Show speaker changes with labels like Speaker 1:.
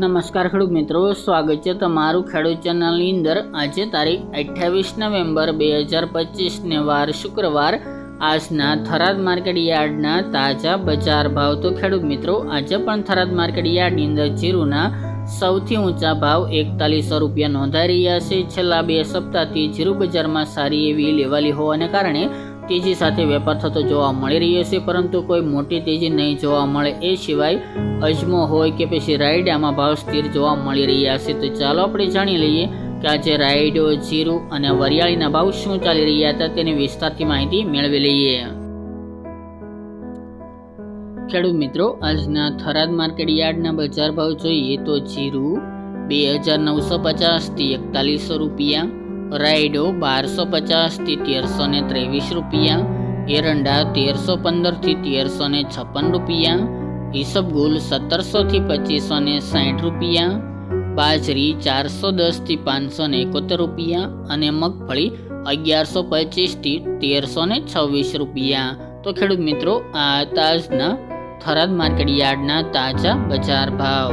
Speaker 1: નમસ્કાર ખેડૂત મિત્રો, સ્વાગત છે તમારું ખેડૂત ચેનલની અંદર. આજે તારીખ અઠ્યાવીસ નવેમ્બર બે હજાર પચીસને વાર શુક્રવાર. આજના થરાદ માર્કેટ યાર્ડના તાજા બજાર ભાવ. તો ખેડૂત મિત્રો, આજે પણ થરાદ માર્કેટ યાર્ડની અંદર જીરુના સૌથી ઊંચા ભાવ એકતાલીસો રૂપિયા નોંધાઈ રહ્યા છે. છેલ્લા બે સપ્તાહથી જીરુ બજારમાં સારી એવી લેવાલી હોવાને કારણે તેજી સાથે વેપાર થતો જોવા મળી રહ્યો છે, પરંતુ કોઈ મોટી તેજી નહીં જોવા મળે. એ સિવાય અજમો હોય કે પછી રાઈડ, આમાં ભાવ સ્થિર જોવા મળી રહ્યા છે. તો ચાલો આપણે જાણી લઈએ કે આજે રાઈડો, જીરું અને વરિયાળીના ભાવ શું ચાલી રહ્યા હતા તેની વિસ્તારથી માહિતી મેળવી લઈએ. ખેડૂત મિત્રો, આજના થરાદ માર્કેટ યાર્ડના બજાર ભાવ જોઈએ તો જીરું બે હજાર નવસો પચાસથી એકતાલીસો રૂપિયા રાયડો બારસો પચાસથી તેરસો ને ત્રેવીસ રૂપિયા, એરંડા તેરસો પંદરથી તેરસો ને છપ્પન રૂપિયા ઈસબગુલ સત્તરસોથી પચીસો ને સાઠ રૂપિયા, બાજરી ચારસો દસથી પાંચસો ને એકોતેર રૂપિયા અને મગફળી અગિયારસો પચીસથી તેરસો ને છવ્વીસ રૂપિયા. તો ખેડૂત મિત્રો, આ તાજના થરાદ માર્કેટ યાર્ડના તાજા બજાર ભાવ.